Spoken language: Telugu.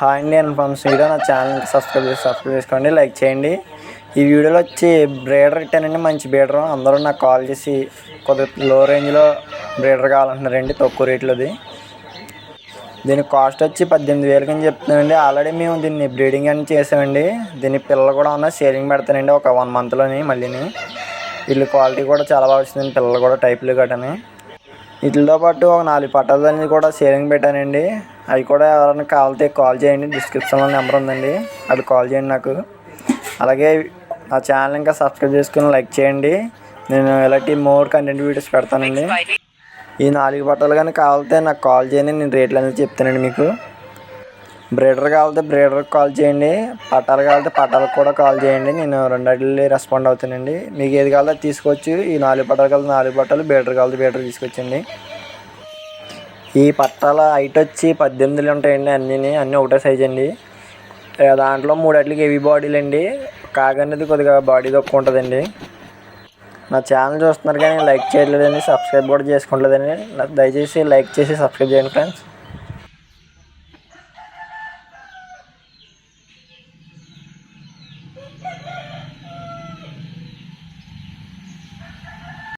హాయ్ అండి నేను పంప్ వీడియో నా ఛానల్కి సబ్స్క్రైబ్ చేసి సబ్స్క్రైబ్ చేసుకోండి లైక్ చేయండి. ఈ వీడియోలో వచ్చి బ్రీడర్ ఇట్టానండి మంచి బ్రీడర్. అందరూ నాకు కాల్ చేసి కొద్దిగా లో రేంజ్లో బ్రీడర్ కావాలంటున్నారండి తక్కువ రేట్లోది. దీని కాస్ట్ వచ్చి పద్దెనిమిది వేలకి అని చెప్తున్నానండి. ఆల్రెడీ మేము దీన్ని బ్రీడింగ్ అని చేసామండి. దీని పిల్లలు కూడా ఉన్న సేలింగ్ పెడతానండి ఒక వన్ మంత్లోని మళ్ళీని. వీళ్ళు క్వాలిటీ కూడా చాలా బాగా వచ్చిందండి పిల్లలు కూడా టైప్లు గట్టని. వీటితో పాటు ఒక నాలుగు పట్టాలు అనేది కూడా సేలింగ్ పెట్టానండి. అవి కూడా ఎవరైనా కావాలితే కాల్ చేయండి. డిస్క్రిప్షన్లో నెంబర్ ఉందండి. అది కాల్ చేయండి నాకు. అలాగే నా ఛానల్ ఇంకా సబ్స్క్రైబ్ చేసుకుని లైక్ చేయండి. నేను ఇలాంటి మోర్ కంటెంట్ వీడియోస్ పెడతానండి. ఈ నాలుగు బట్టలు కానీ కావాలితే నాకు కాల్ చేయండి. నేను రేట్లు అనేది చెప్తానండి మీకు. బ్రీడర్ కావాలితే బ్రీడర్కి కాల్ చేయండి. పట్టాలు కావాలితే పట్టాలకు కూడా కాల్ చేయండి. నేను రెండింటికి రెస్పాండ్ అవుతానండి. మీకు ఏది కావాలో తీసుకోవచ్చు. ఈ నాలుగు పట్టాలు కావాలి నాలుగు పట్టాలు బీటర్ కావాలి బీటర్ తీసుకొచ్చండి. ఈ పట్టాల హైట్ వచ్చి పద్దెనిమిదిలు ఉంటాయండి అన్నీ అన్నీ ఒకటే సైజ్ అండి. దాంట్లో మూడు అట్లకి హెవీ బాడీలు అండి. కాగా అనేది కొద్దిగా బాడీ తక్కువ ఉంటుందండి. నా ఛానల్ చూస్తున్నారు కానీ లైక్ చేయట్లేదండి సబ్స్క్రైబ్ కూడా చేసుకోవట్లేదండి దయచేసి లైక్ చేసి సబ్స్క్రైబ్ చేయండి ఫ్రెండ్స్